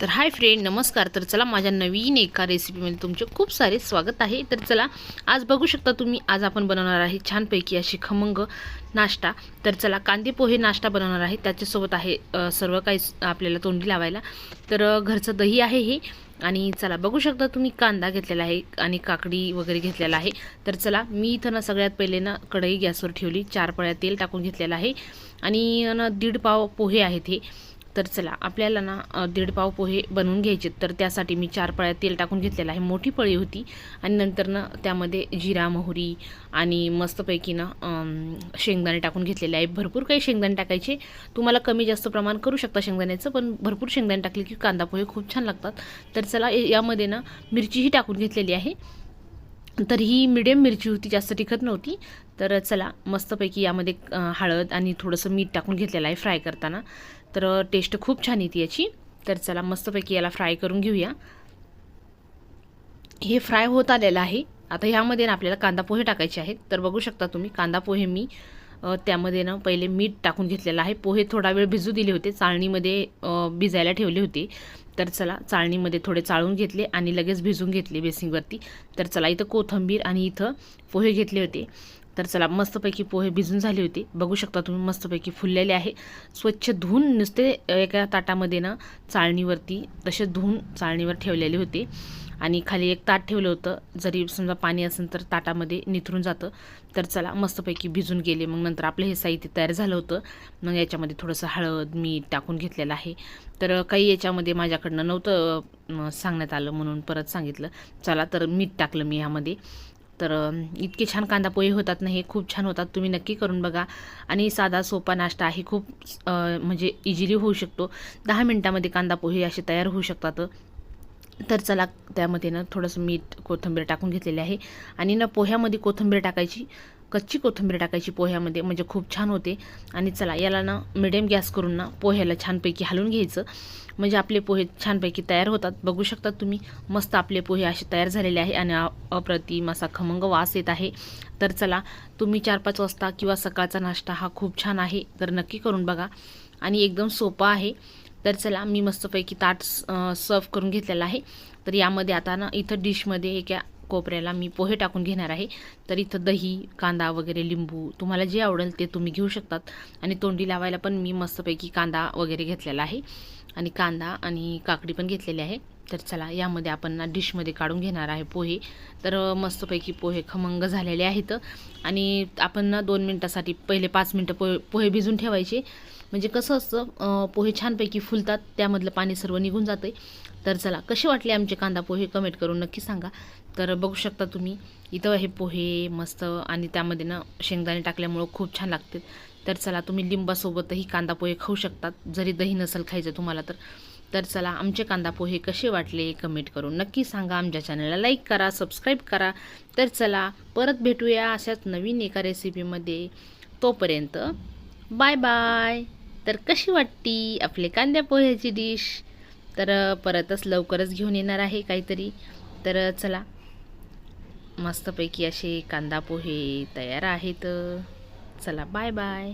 तर hi friend नमस्कार. तर चला माझ्या नवीन एका रेसिपीमध्ये तुमचे खूप सारे स्वागत आहे. तर चला आज बघू शकता तुम्ही आज आपण बनवणार आहे छानपैकी अशी खमंग नाश्ता. तर चला कांदे पोहे नाश्ता बनवणार आहे. त्याच्यासोबत आहे सर्व काही आपल्याला तोंडी लावायला. तर घरचं दही आहे हे. आणि चला बघू शकता तुम्ही कांदा घेतलेला आहे आणि काकडी वगैरे घेतलेला आहे. तर चला मी इथं ना सगळ्यात पहिले ना कढई गॅसवर ठेवली. चार पळ्या तेल टाकून घेतलेलं आहे. आणि ना दीड पाव पोहे आहेत हे. तर चला आपल्याला ना दीड पाव पोहे बनवून घ्यायचे. तर त्यासाठी मी चार पळ्या तेल टाकून घेतलेलं आहे. मोठी पळी होती. आणि नंतर ना त्यामध्ये जिरा मोहरी आणि मस्तपैकी ना शेंगदाणे टाकून घेतलेले आहे. भरपूर काही शेंगदाणे टाकायचे. तुम्हाला कमी जास्त प्रमाण करू शकता शेंगदाण्याचं पण भरपूर शेंगदाणे टाकले की कांदा पोहे खूप छान लागतात. तर चला ए- यामध्ये ना मिरचीही टाकून घेतलेली आहे. तर ही मिडियम मिरची होती जास्त तिखट नव्हती. तर चला मस्तपैकी यामध्ये हळद आणि थोडंसं मीठ टाकून घेतलेलं आहे फ्राय करताना. तर टेस्ट खूप छान येते याची. तर चला मस्तपैकी याला फ्राय करून घेऊया. हे फ्राय होत आलेलं आहे. आता ह्यामध्ये ना आपल्याला कांदा पोहे टाकायचे आहेत. तर बघू शकता तुम्ही कांदा पोहे मी त्यामध्ये ना पहिले मीठ टाकून घेतलेलं आहे. पोहे थोडा वेळ भिजू दिले होते. चाळणीमध्ये भिजायला ठेवले होते. तर चला चाळणीमध्ये थोडे चाळून घेतले आणि लगेच भिजून घेतले बेसिंगवरती तर चला इथं कोथंबीर आणि इथं पोहे घेतले होते. तर चला मस्तपैकी पोहे भिजून झाले होते. बघू शकता तुम्ही मस्तपैकी फुललेले आहे. स्वच्छ धुवून नुसते एका ताटामध्ये ना चाळणीवरती तसे धुवून चाळणीवर ठेवलेले होते. आणि खाली एक ताट ठेवलं होतं. जरी समजा पाणी असेल तर ताटामध्ये निथरून जातं. तर चला मस्तपैकी भिजून गेले. मग नंतर आपलं हे साहित्य तयार झालं होतं. मग याच्यामध्ये थोडंसं हळद मीठ टाकून घेतलेलं आहे. तर काही याच्यामध्ये माझ्याकडनं नव्हतं सांगण्यात आलं म्हणून परत सांगितलं. चला तर मीठ टाकलं मी ह्यामध्ये तर इतके छान कांदा पोहे होतात ना हे खूप छान होतात. तुम्ही नक्की करून बघा. आणि साधा सोपा नाश्ता आहे. खूप म्हणजे इझिली होऊ शकतो. दहा मिनटामध्ये कांदा पोहे असे तयार होऊ शकतात. तर चला त्यामध्ये ना थोडंसं मीठ कोथिंबीर टाकून घेतलेले आहे. आणि ना पोह्यामध्ये कोथिंबीर टाकायची कच्ची कोथिंबीर टाकायची पोह्यामध्ये म्हणजे खूप छान होते. आणि चला याला ना मिडियम गॅस करून ना पोह्याला छानपैकी हलवून घ्यायचं. म्हणजे आपले पोहे छानपैकी तयार होतात. बघू शकता तुम्ही मस्त आपले पोहे असे तयार झालेले आहे आणि अप्रतिम असा खमंग वास येत आहे. तर चला तुम्ही चार पाच वाजता किंवा सकाळचा नाश्ता हा खूप छान आहे तर नक्की करून बघा. आणि एकदम सोपा आहे. तर चला मी मस्तपैकी ताट सर्व करून घेतलेला आहे. तर यामध्ये आता ना इथं डिशमध्ये एका कोपऱ्याला मी पोहे टाकून घेणार आहे. तर इथं दही कांदा वगैरे लिंबू तुम्हाला जे आवडेल ते तुम्ही घेऊ शकतात. आणि तोंडी लावायला पण मी मस्तपैकी कांदा वगैरे घेतलेला आहे. आणि कांदा आणि काकडी पण घेतलेली आहे. तर चला यामध्ये आपण ना डिशमध्ये काढून घेणार आहे पोहे. तर मस्तपैकी पोहे खमंग झालेले आहेत. आणि आपण ना दोन मिनटासाठी पहिले पाच मिनटं पोहे पोहे भिजून ठेवायचे. म्हणजे कसं असतं पोहे छानपैकी फुलतात त्यामधलं पाणी सर्व निघून जाते तर चला कसे वाटले आमचे कांदा पोहे? कमेंट करून नक्की सांगा. तर बघू शकता तुम्ही इथं हे पोहे मस्त आणि त्यामध्ये ना शेंगदाणे टाकल्यामुळं खूप छान लागते तर चला तुम्ही लिंबासोबतही कांदा पोहे खाऊ शकतात जरी दही नसेल खायचं तुम्हाला तर. तर चला आमचे कांदा पोहे कसे वाटले कमेंट करून नक्की सांगा. आमच्या चॅनलला लाईक करा सबस्क्राईब करा. तर चला परत भेटूया अशाच नवीन एका रेसिपीमध्ये तोपर्यंत बाय बाय. तर कशी वाटती आपले कांद्या पोह्याची डिश तर परतच लवकरच घेऊन येणार आहे काहीतरी. तर चला. मस्तपैकी असे कांदा पोहे तयार आहेत. चला बाय बाय